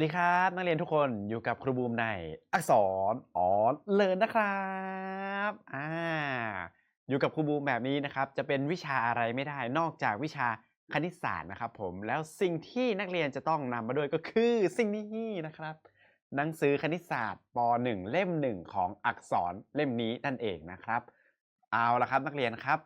สวัสดีครับนักเรียนทุกคนอยู่กับครูบูมในอักษรอ๋อนเลินนะครับอ่าอยู่กับครูบูมแบบนี้นะครับ จะเป็นวิชาอะไรไม่ได้นอกจากวิชาคณิตศาสตร์นะครับผมแล้วสิ่งที่นักเรียนจะต้องนำมาด้วยก็คือสิ่งนี้นะครับ หนังสือคณิตศาสตร์ป .1 เล่ม 1 ของอักษรเล่มนี้นั่นเองนะครับ เอาละครับนักเรียนครับ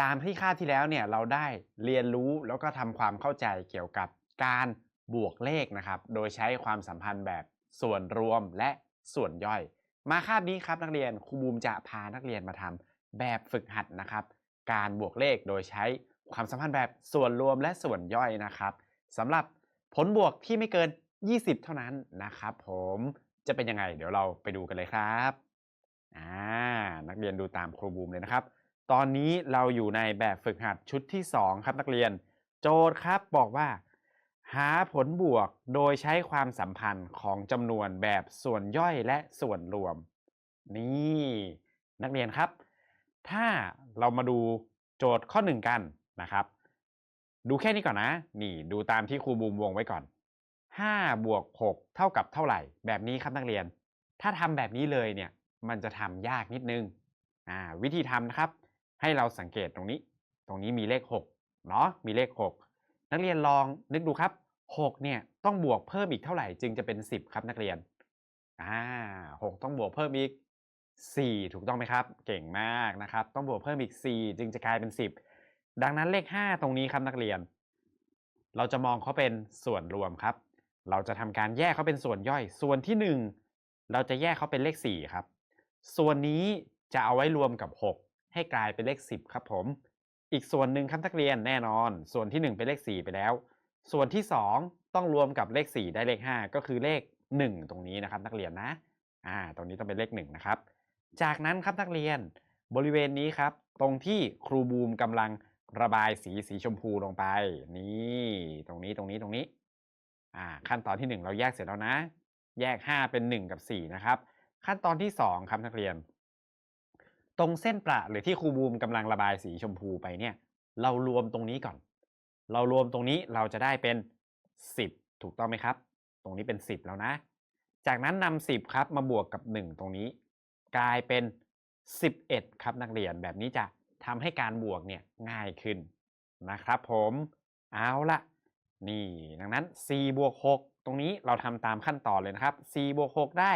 ตามที่คาบที่แล้วเนี่ยเราได้เรียนรู้แล้วก็ทำความเข้าใจเกี่ยวกับการ บวกเลขนะครับ โดยใช้ความสัมพันธ์แบบส่วนรวมและส่วนย่อย มาคาบนี้ครับนักเรียนครูบูมจะพานักเรียนมาทำแบบฝึกหัดนะครับ การบวกเลขโดยใช้ความสัมพันธ์แบบส่วนรวมและส่วนย่อยนะครับสำหรับผลบวกที่ไม่เกิน 20 เท่านั้นนะครับผมจะเป็นยังไง เดี๋ยวเราไปดูกันเลยครับอ่านักเรียนดูตามครูบูมเลยนะครับ ตอนนี้เราอยู่ในแบบฝึกหัดชุดที่ 2 ครับนักเรียน โจทย์ครับบอกว่า หาผลบวกโดยใช้ความสัมพันธ์ของจำนวนแบบส่วนย่อยและส่วนรวม นี่นักเรียนครับ ถ้าเรามาดูโจทย์ข้อ1กันนะครับ ดูแค่นี้ก่อนนะ นี่ดูตามที่ครูบูมวงไว้ก่อน 5 บวก 6 เท่ากับเท่าไหร่ แบบนี้ครับนักเรียน ถ้าทำแบบนี้เลยเนี่ย มันจะทำยากนิดนึงอ่าวิธีทำนะครับ ให้เราสังเกตตรงนี้ ตรงนี้มีเลข 6 เนาะมีเลข 6 นักเรียนลองนึกดูครับ 6เนี่ยต้องบวกเพิ่มอีกเท่าไหร่จึงจะเป็น 10 ครับนักเรียนอ่า6ต้องบวกเพิ่มอีก 4 ถูกต้องไหมครับ เก่งมากนะครับ ต้องบวกเพิ่มอีก 4 จึงจะกลายเป็น 10 ดังนั้นเลข 5 ตรงนี้ครับนักเรียน เราจะมองเขาเป็นส่วนรวมครับ เราจะทำการแยกเขาเป็นส่วนย่อย ส่วนที่ 1 เราจะแยกเขาเป็นเลข 4 ครับ ส่วนนี้จะเอาไว้รวมกับ 6 ให้กลายเป็นเลข 10 ครับผม อีกส่วนหนึ่งครับนักเรียนแน่นอน ส่วนที่ 1 เป็นเลข 4 ไปแล้ว ส่วนที่ 2 ต้องรวมกับเลข 4 ได้เลข 5 ก็คือเลข 1 ตรงนี้นะครับนักเรียนนะอ่าตรงนี้ต้องเป็นเลข1นะครับจากนั้นครับนักเรียนบริเวณนี้ครับ ตรงที่ครูบูมกำลังระบายสีสีชมพูลงไป นี่ตรงนี้ตรงนี้ตรงนี้อ่าขั้นตอนที่ 1 เราแยกเสร็จแล้วนะ แยก 5 เป็น 1 กับ 4 นะครับ ขั้นตอนที่ 2 ครับนักเรียน ตรงเส้นประหรือที่ครูบูมกำลังระบายสีชมพูไปเนี่ย เรารวมตรงนี้ก่อน เรารวมตรงนี้เราจะได้เป็น 10 ถูกต้องไหมครับ ตรงนี้เป็น 10 แล้วนะ จากนั้นนำ10 ครับมาบวกกับ 1 ตรงนี้ กลายเป็น 11 ครับนักเรียนแบบนี้จะทำให้การบวกเนี่ยง่ายขึ้นนะครับผมเอาละนี่ดังนั้น 4 บวก 6 ตรงนี้เราทำตามขั้นตอนเลยนะครับ 4 บวก 6 ได้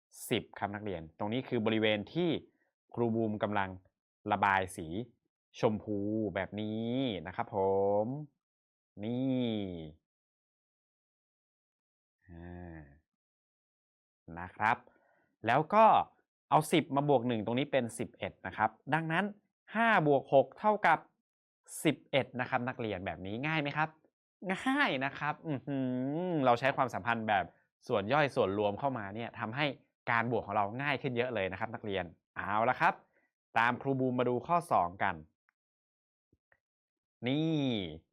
10 ครับนักเรียน ตรงนี้คือบริเวณที่ครูบูมกำลังระบายสี ชมพูแบบนี้นะครับผม นี่นะครับ แล้วก็เอา 10 มาบวก 1 ตรงนี้เป็น 11 นะครับ ดังนั้น 5 บวก 6 เท่ากับ 11 นะครับ นักเรียนแบบนี้ง่ายไหมครับ ง่ายนะครับเราใช้ความสัมพันธ์แบบส่วนย่อยส่วนรวมเข้ามาเนี่ยทำให้การบวกของเราง่ายขึ้นเยอะเลยนะครับ นักเรียนเอาละครับ ตามครูบูมมาดูข้อ 2 กัน นี่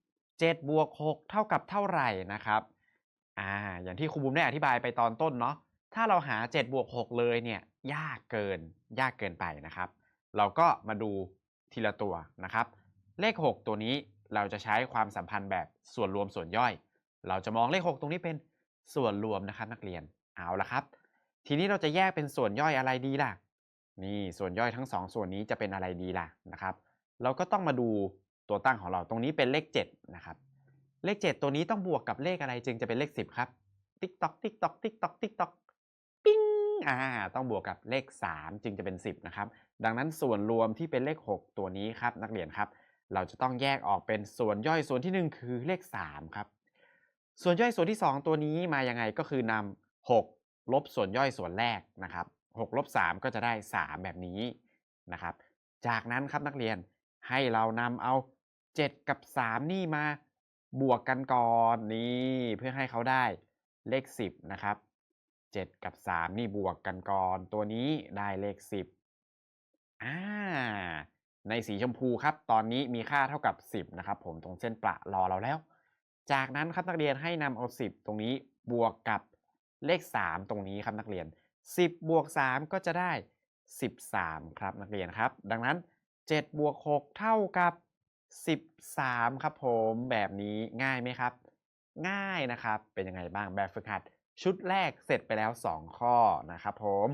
7บวก6เท่ากับเท่าไหร่นะครับอ่าอย่างที่ครูบูมได้อธิบายไปตอนต้นเนาะถ้าเราหา7บวก6เลยเนี่ยยากเกินยากเกินไปนะครับ เราก็มาดูทีละตัวนะครับ เลข 6 ตัวนี้เราจะใช้ความสัมพันธ์แบบส่วนรวมส่วนย่อย เราจะมองเลข 6 ตรงนี้เป็นส่วนรวมนะครับนักเรียนเอาละครับ ทีนี้เราจะแยกเป็นส่วนย่อยอะไรดีล่ะนี่ส่วนย่อยทั้ง 2 ส่วนนี้จะเป็นอะไรดีล่ะนะครับ เราก็ต้องมาดู ตัวตั้งของเราตรงนี้เป็นเลข7นะครับเลข 7 ตัวนี้ต้องบวกกับเลขอะไรจึงจะเป็นเลข 10 ครับ ติ๊กตอกติ๊กตอกติ๊กตอกติ๊กตอกปิ้งอ่าต้องบวกกับเลข 3 จึงจะเป็น 10นะครับดังนั้นส่วนรวมที่เป็นเลข 6 ตัวนี้ครับนักเรียนครับ เราจะต้องแยกออกเป็นส่วนย่อยส่วนที่ 1 คือเลข3ครับส่วนย่อยส่วนที่ 2 ตัวนี้มายังไงก็คือนำ6ลบส่วนย่อยส่วนแรกนะครับ6ลบ3ก็จะได้ 3 แบบนี้นะครับจากนั้นครับนักเรียนให้เรานำเอา 7กับ3นี่มาบวกกันก่อนนี่เพื่อให้เขาได้เลข10นะครับ7กับ3นี่บวกกันก่อนตัวนี้ได้เลข10อ่าในสีชมพูครับ ตอนนี้มีค่าเท่ากับ 10 นะครับ ผมตรงเส้นประรอเราแล้ว จากนั้นครับนักเรียนให้นำเอา 10 ตรงนี้บวกกับเลข 3 ตรงนี้ครับนักเรียน 10 บวก 3 ก็จะได้ 13 ครับนักเรียนครับ ดังนั้น 7 บวก 6 เท่ากับ 13 ครับผมแบบนี้ง่ายไหมครับ ง่ายนะครับ เป็นยังไงบ้างแบบฝึกหัด ชุดแรกเสร็จไปแล้ว 2 ข้อนะครับผม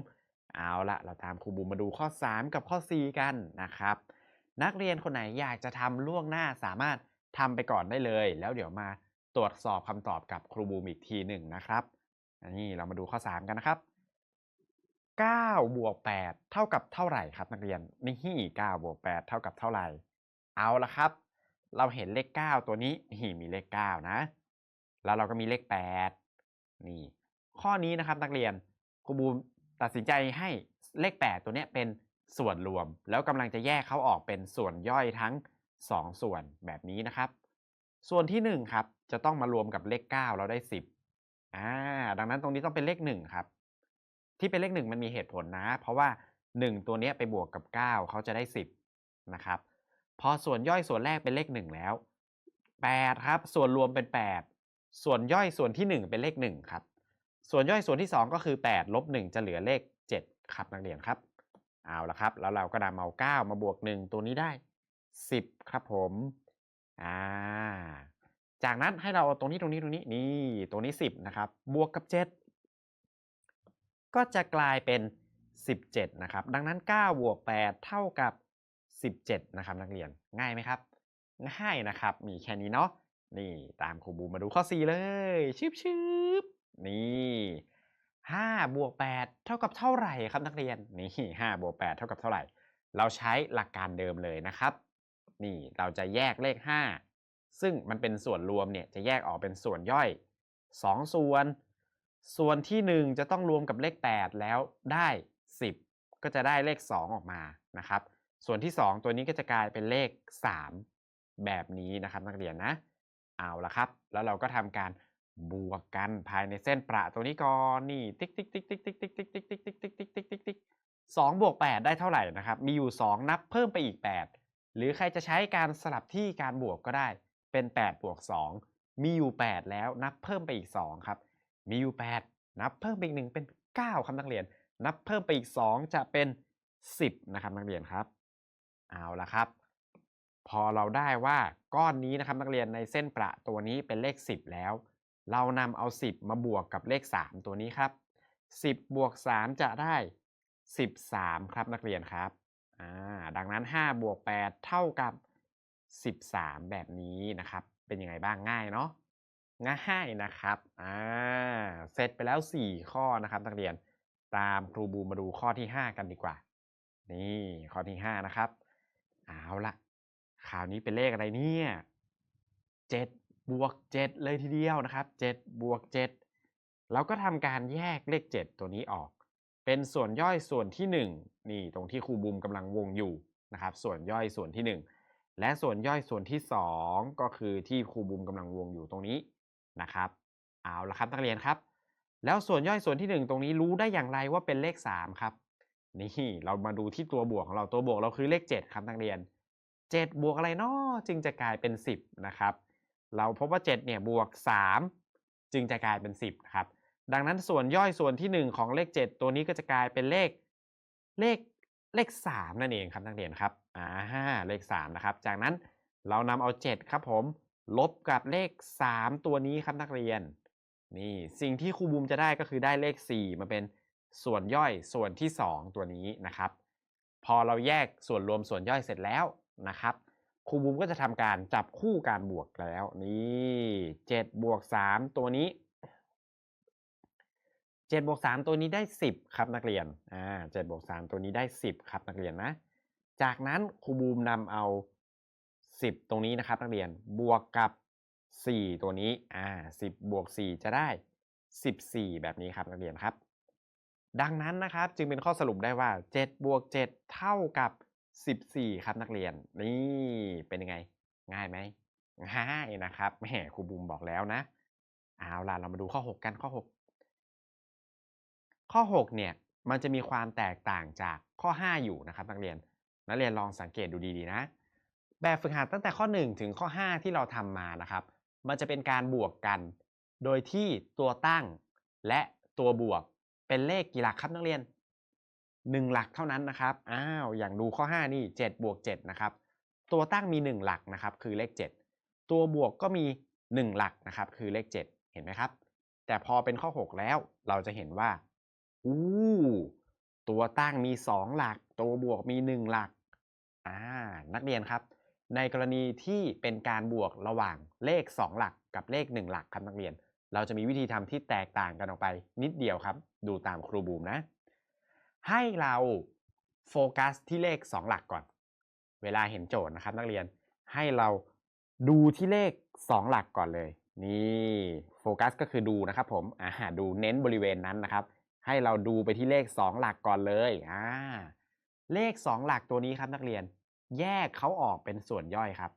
เอาละเราตามครูบูมมาดูข้อ 3 กับข้อ 4 กันนะครับ นักเรียนคนไหนอยากจะทำล่วงหน้าสามารถทำไปก่อนได้เลย แล้วเดี๋ยวมาตรวจสอบคำตอบกับครูบูมอีกทีหนึ่งนะครับนี่เรามาดูข้อ 3 กันนะครับ9บวก8เท่ากับเท่าไหร่ครับนักเรียนนี่9บวก8เท่ากับเท่าไหร่ เอาละครับ เราเห็นเลข 9 ตัวนี้นี่มีเลข 9 นะ แล้วเราก็มีเลข 8 นี่ ข้อนี้นะครับนักเรียนครูบูมตัดสินใจให้เลข 8 ตัวนี้เป็นส่วนรวม แล้วกำลังจะแยกเขาออกเป็นส่วนย่อยทั้ง 2 ส่วนแบบนี้นะครับ ส่วนที่ 1 ครับ จะต้องมารวมกับเลข 9 เราได้ 10อ่าดังนั้นตรงนี้ต้องเป็นเลข 1 ครับ ที่เป็นเลข 1 มันมีเหตุผลนะ เพราะว่า 1 ตัวนี้ไปบวกกับ 9 เขาจะได้ 10 นะครับ พอส่วนย่อยส่วนแรกเป็นเลข1แล้ว8ครับ ส่วนรวมเป็น8ส่วนย่อยส่วนที่1เป็นเลข1ครับ ส่วนย่อยส่วนที่2ก็คือ8ลบ1จะเหลือเลข7ครับนักเรียนครับ เอาละครับ แล้วเราก็นำเอา9มาบวก1ตัวนี้ได้10ครับผมอ่าจากนั้นให้เราเอาตรงนี้ตรงนี้ตรงนี้นี่ตรงนี้10นะครับ บวกกับ7ก็จะกลายเป็น 17 นะครับ ดังนั้น 9 บวก 8 เท่ากับ 17 นะครับนักเรียนง่ายไหมครับ ง่ายนะครับ มีแค่นี้เนาะนี่ตามครูบูมาดูข้อ 4 เลยชืบชืบนี่5บวก8เท่ากับเท่าไหร่ครับนักเรียนนี่5บวก8เท่ากับเท่าไหร่ เราใช้หลักการเดิมเลยนะครับ นี่เราจะแยกเลข 5 ซึ่งมันเป็นส่วนรวมเนี่ยจะแยกออกเป็นส่วนย่อย 2 ส่วน ส่วนที่ 1 จะต้องรวมกับเลข 8 แล้วได้ 10 ก็จะได้เลข 2 ออกมานะครับ ส่วนที่ 2 ตัวนี้ก็จะกลายเป็นเลข 3 แบบนี้นะครับนักเรียนนะ เอาละครับ แล้วเราก็ทำการบวกกันภายในเส้นประตัวนี้ก่อนนี่ติ๊กติ๊กติ๊กติ๊กติ๊กติ๊กติ๊กติ๊กติ๊กติ๊กติ๊กติ๊กติ๊กติ๊กติ๊กสองบวกแปดได้เท่าไหร่นะครับ มีอยู่ 2 นับเพิ่มไปอีก 8 หรือใครจะใช้การสลับที่การบวกก็ได้เป็น 8 บวก 2 มีอยู่ 8 แล้วนับเพิ่มไปอีก 2 ครับ มีอยู่ 8 นับเพิ่มไปอีก 1 เป็น 9 ครับนักเรียน นับเพิ่มไปอีก 2 จะเป็น 10 นะครับนักเรียนครับ เอาละครับ พอเราได้ว่าก้อนนี้นะครับนักเรียนในเส้นประตัวนี้เป็นเลข 10 แล้ว เรานำเอา 10 มาบวกกับเลข 3 ตัวนี้ครับ 10 บวก 3 จะได้ 13 ครับนักเรียนครับดังนั้น 5 บวก 8 เท่ากับ 13 แบบนี้นะครับ เป็นยังไงบ้างง่ายเนาะง่ายนะครับอ่าเสร็จไปแล้ว 4 ข้อนะครับนักเรียนตามครูบูมาดูข้อที่ 5 กันดีกว่า นี่ข้อที่ 5 นะครับ เอาละคราวนี้เป็นเลขอะไรเนี่ย7บวก7เลยทีเดียวนะครับ7บวก7เราก็ทำการแยกเลข7ตัวนี้ออก เป็นส่วนย่อยส่วนที่1นี่ตรงที่ครูบูมกำลังวงอยู่นะครับ ส่วนย่อยส่วนที่1และส่วนย่อยส่วนที่2ก็คือที่ครูบูมกำลังวงอยู่ตรงนี้นะครับเอาละครับนักเรียนครับ แล้วส่วนย่อยส่วนที่ 1 ตรงนี้รู้ได้อย่างไรว่าเป็นเลข 3 ครับ นี่เรามาดูที่ตัวบวกของเราตัวบวกเราคือเลข 7 ครับนักเรียน 7 บวกอะไรเนาะจึงจะกลายเป็น 10 นะครับ เราพบว่า 7 เนี่ยบวก 3 จึงจะกลายเป็น 10 ครับ ดังนั้นส่วนย่อยส่วนที่ 1 ของเลข 7 ตัวนี้ก็จะกลายเป็นเลขเลขเลข 3 นั่นเองครับนักเรียนครับอ่าเลข 3 นะครับ จากนั้นเรานำเอา 7 ครับผมลบกับเลข 3 ตัวนี้ครับนักเรียน นี่สิ่งที่ครูบูมจะได้ก็คือได้เลข 4 มาเป็น ส่วนย่อยส่วนที่ 2 ตัวนี้นะครับ พอเราแยกส่วนรวมส่วนย่อยเสร็จแล้วนะครับครูบูมก็จะทำการจับคู่การบวกแล้ว นี่7บวก3ตัวนี้7บวก3ตัวนี้ได้ 10 ครับนักเรียนอ่า7บวก3ตัวนี้ได้ 10 ครับนักเรียนนะ จากนั้นครูบูมนำเอา 10 ตรงนี้นะครับนักเรียนบวกกับ 4 ตัวนี้อ่า10บวก4จะได้ 14 แบบนี้ครับนักเรียนครับ ดังนั้นนะครับจึงเป็นข้อสรุปได้ว่า7บวก7เท่ากับ 14 ครับนักเรียน นี่เป็นยังไง ง่ายไหมง่ายนะครับแหมครูบูมบอกแล้วนะเอาล่ะเรามาดูข้อ 6 กันข้อ 6 ข้อ 6 เนี่ยมันจะมีความแตกต่างจากข้อ 5 อยู่นะครับนักเรียน นักเรียนลองสังเกตดูดีๆนะ แบบฝึกหัดตั้งแต่ข้อ 1 ถึงข้อ 5 ที่เราทำมานะครับ มันจะเป็นการบวกกัน โดยที่ตัวตั้งและตัวบวก เป็นเลขกี่หลักครับนักเรียน 1 หลักเท่านั้นนะครับอ้าวอย่างดูข้อ 5 นี่7บวก7นะครับตัวตั้งมี 1 หลักนะครับคือเลข 7 ตัวบวกก็มี 1 หลักนะครับคือเลข 7 เห็นไหมครับ แต่พอเป็นข้อ 6 แล้วเราจะเห็นว่าอู้ตัวตั้งมี 2 หลัก ตัวบวกมี 1 หลักอ่านักเรียนครับ ในกรณีที่เป็นการบวกระหว่างเลข 2 หลักกับเลข 1 หลักครับนักเรียน เราจะมีวิธีทำที่แตกต่างกันออกไปนิดเดียวครับ ดูตามครูบูมนะ ให้เราโฟกัสที่เลข 2 หลักก่อน เวลาเห็นโจทย์นะครับ นักเรียนให้เราดูที่เลข 2 หลักก่อนเลย นี่โฟกัสก็คือดูนะครับผมอ่าดูเน้นบริเวณนั้นนะครับ ให้เราดูไปที่เลข 2 หลักก่อนเลยอ่าเลข 2 หลักตัวนี้ครับนักเรียนแยกเขาออกเป็นส่วนย่อยครับ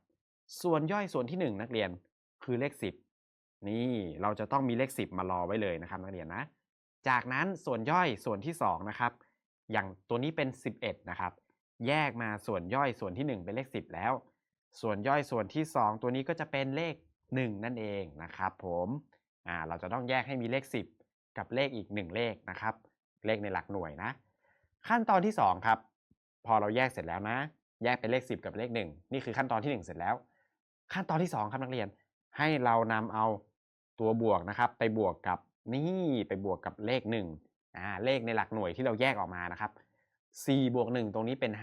ส่วนย่อยส่วนที่ 1 นักเรียนคือเลข 10 นี่เราจะต้องมีเลข 10 มารอไว้เลยนะครับนักเรียนนะ จากนั้นส่วนย่อยส่วนที่2นะครับอย่างตัวนี้เป็น 11นะครับแยกมาส่วนย่อยส่วนที่ 1 เป็นเลข 10 แล้ว ส่วนย่อยส่วนที่ 2 ตัวนี้ก็จะเป็นเลข 1 นั่นเองนะครับผมอ่าเราจะต้องแยกให้มีเลข 10 กับเลขอีก 1 เลขนะครับ เลขในหลักหน่วยนะ ขั้นตอนที่ 2 ครับ พอเราแยกเสร็จแล้วนะ แยกเป็นเลข 10 กับเลข 1 นี่คือขั้นตอนที่ 1 เสร็จแล้ว ขั้นตอนที่ 2 ครับนักเรียน ให้เรานำเอา ตัวบวกนะครับ ไปบวกกับนี่ไปบวกกับเลข1อ่าเลขในหลักหน่วยที่เราแยกออกมานะครับ4บวก1ตรงนี้เป็น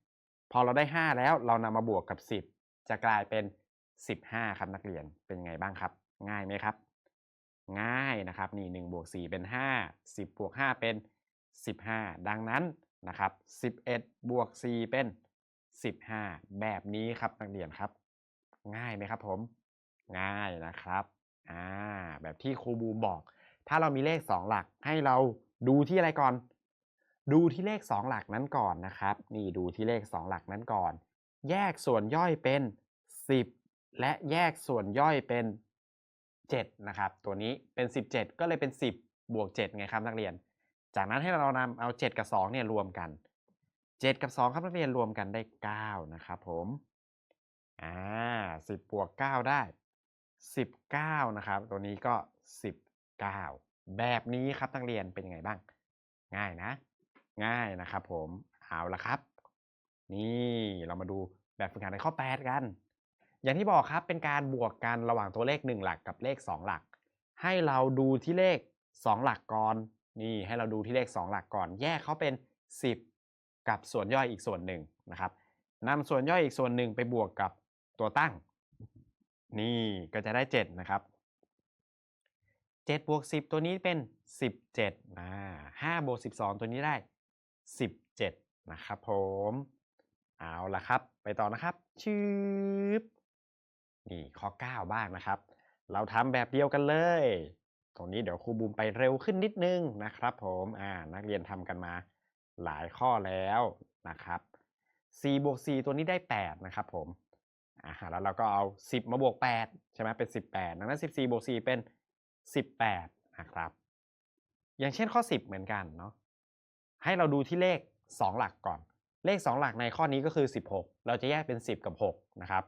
5 พอเราได้ 5 แล้วเรานำมาบวกกับ 10 จะกลายเป็น 15 ครับนักเรียนเป็นไงบ้างครับ ง่ายไหมครับ ง่ายนะครับนี่1บวก4เป็น 5 10บวก5เป็น 15 ดังนั้นนะครับ11บวก4เป็น 15 แบบนี้ครับนักเรียนครับ ง่ายไหมครับผม ง่ายนะครับ อ่าแบบที่ครูบูมบอก ถ้าเรามีเลข 2 หลักให้เราดูที่อะไรก่อน ดูที่เลข 2 หลักนั้นก่อนนะครับ นี่ดูที่เลข 2 หลักนั้นก่อน แยกส่วนย่อยเป็น 10 และแยกส่วนย่อยเป็น 7 นะครับ ตัวนี้เป็น 17 ก็เลยเป็น 10 บวก 7 ไงครับนักเรียน จากนั้นให้เรานำเอา 7 กับ 2 เนี่ยรวมกัน 7 กับ 2 ครับนักเรียนรวมกันได้ 9 นะครับผม อ่า 10 บวก 9 ได้ 19 นะครับ ตัวนี้ก็ 19 แบบนี้ครับนักเรียนเป็นยังไงบ้าง ง่ายนะ ง่ายนะครับผมเอาละครับ นี่เรามาดูแบบฝึกหัดในข้อ 8 กัน อย่างที่บอกครับเป็นการบวกกันระหว่างตัวเลข 1 หลักกับเลข 2 หลัก ให้เราดูที่เลข 2 หลักก่อน นี่ให้เราดูที่เลข 2 หลักก่อน แยกเขาเป็น 10 กับส่วนย่อยอีกส่วนหนึ่งนะครับนำส่วนย่อยอีกส่วนหนึ่งไปบวกกับตัวตั้ง นี่ก็จะได้ 7 นะครับ7บวก10 ตัวนี้เป็น 17นะ5บวก12 ตัวนี้ได้ 17 นะครับผม เอาละครับ ไปต่อนะครับ ชืบนี่ข้อ 9 บ้างนะครับ เราทำแบบเดียวกันเลย ตรงนี้เดี๋ยวครูบูมไปเร็วขึ้นนิดนึงนะครับผมอ่านักเรียนทำกันมาหลายข้อแล้วนะครับ4บวก4ตัวนี้ได้ 8 นะครับผม อ่าแล้วเราก็เอา 10 มาบวก 8 ใช่ไหมเป็น 18 ดังนั้น 14บวก4เป็น 18 นะครับ อย่างเช่นข้อ 10 เหมือนกันเนาะให้เราดูที่เลข 2 หลักก่อน เลข 2 หลักในข้อนี้ก็คือ 16 เราจะแยกเป็น 10 กับ 6 นะครับ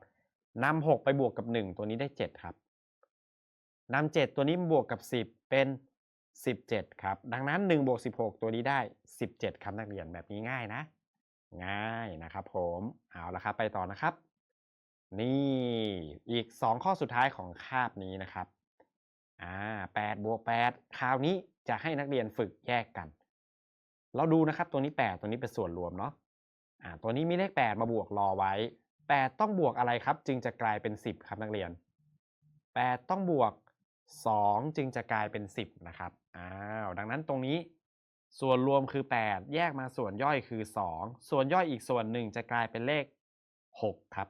นำ6ไปบวกกับ 1 ตัวนี้ได้ 7 ครับนำ7ตัวนี้บวกกับ 10 เป็น 17 ครับ ดังนั้น1บวก16 ตัวนี้ได้ 17 ครับนักเรียนแบบนี้ง่ายนะ ง่ายนะครับผม เอาละครับไปต่อนะครับ นี่อีก 2 ข้อสุดท้ายของคาบนี้นะครับอ่า8บวก8คราวนี้จะให้นักเรียนฝึกแยกกัน เราดูนะครับตัวนี้ 8 ตัวนี้เป็นส่วนรวมเนาะอ่าตัวนี้มีเลข 8 มาบวกรอไว้ 8 ต้องบวกอะไรครับ จึงจะกลายเป็น 10 ครับนักเรียน 8 ต้องบวก 2 จึงจะกลายเป็น 10 นะครับอ้าวดังนั้นตรงนี้ส่วนรวมคือ 8 แยกมาส่วนย่อยคือ 2 ส่วนย่อยอีกส่วนหนึ่งจะกลายเป็นเลข 6 ครับ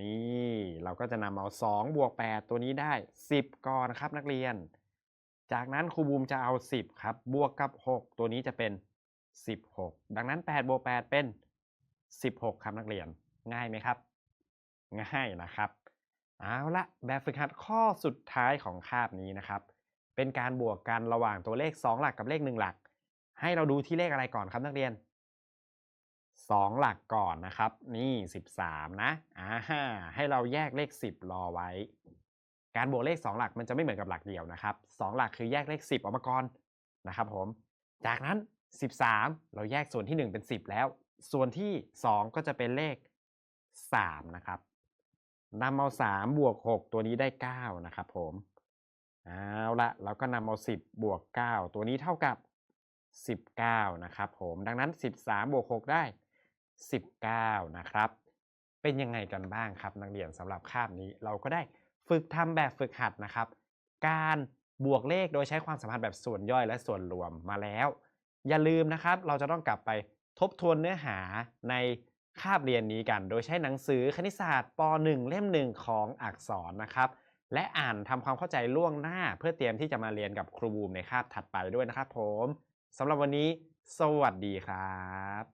นี่เราก็จะนำเอา2บวก8ตัวนี้ได้ 10 ก่อนครับนักเรียน จากนั้นครูบูมจะเอา 10 ครับ บวกกับ 6 ตัวนี้จะเป็น 16 ดังนั้น8บวก8เป็น 16 ครับนักเรียน ง่ายไหมครับ ง่ายนะครับ เอาละแบบฝึกหัดข้อสุดท้ายของคาบนี้นะครับ เป็นการบวกกันระหว่างตัวเลข 2 หลักกับเลข 1 หลัก ให้เราดูที่เลขอะไรก่อนครับนักเรียน 2 หลักก่อนนะครับ นี่ 13 นะอ่าให้เราแยกเลข 10 รอไว้ การบวกเลข 2 หลักมันจะไม่เหมือนกับหลักเดียวนะครับ 2 หลักคือแยกเลข 10 ออกมาก่อนนะครับผม จากนั้น 13 เราแยกส่วนที่ 1 เป็น 10 แล้ว ส่วนที่ 2 ก็จะเป็นเลข 3 นะครับนำเอา 3 บวก 6 ตัวนี้ได้ 9 นะครับผม เอาละเราก็นำเอา 10 บวก 9 ตัวนี้เท่ากับ 19 นะครับผม ดังนั้น 13 บวก 6 ได้ 19 นะครับ เป็นยังไงกันบ้างครับ นักเรียนสำหรับคาบนี้ เราก็ได้ฝึกทำแบบฝึกหัดนะครับ การบวกเลขโดยใช้ความสัมพันธ์แบบส่วนย่อยและส่วนรวมมาแล้ว อย่าลืมนะครับ เราจะต้องกลับไปทบทวนเนื้อหาในคาบเรียนนี้กัน โดยใช้หนังสือคณิตศาสตร์ป .1 เล่มหนึ่งของอักษรนะครับ และอ่านทำความเข้าใจล่วงหน้า เพื่อเตรียมที่จะมาเรียนกับครูบูมในคาบถัดไปด้วยนะครับผมสำหรับวันนี้ สวัสดีครับ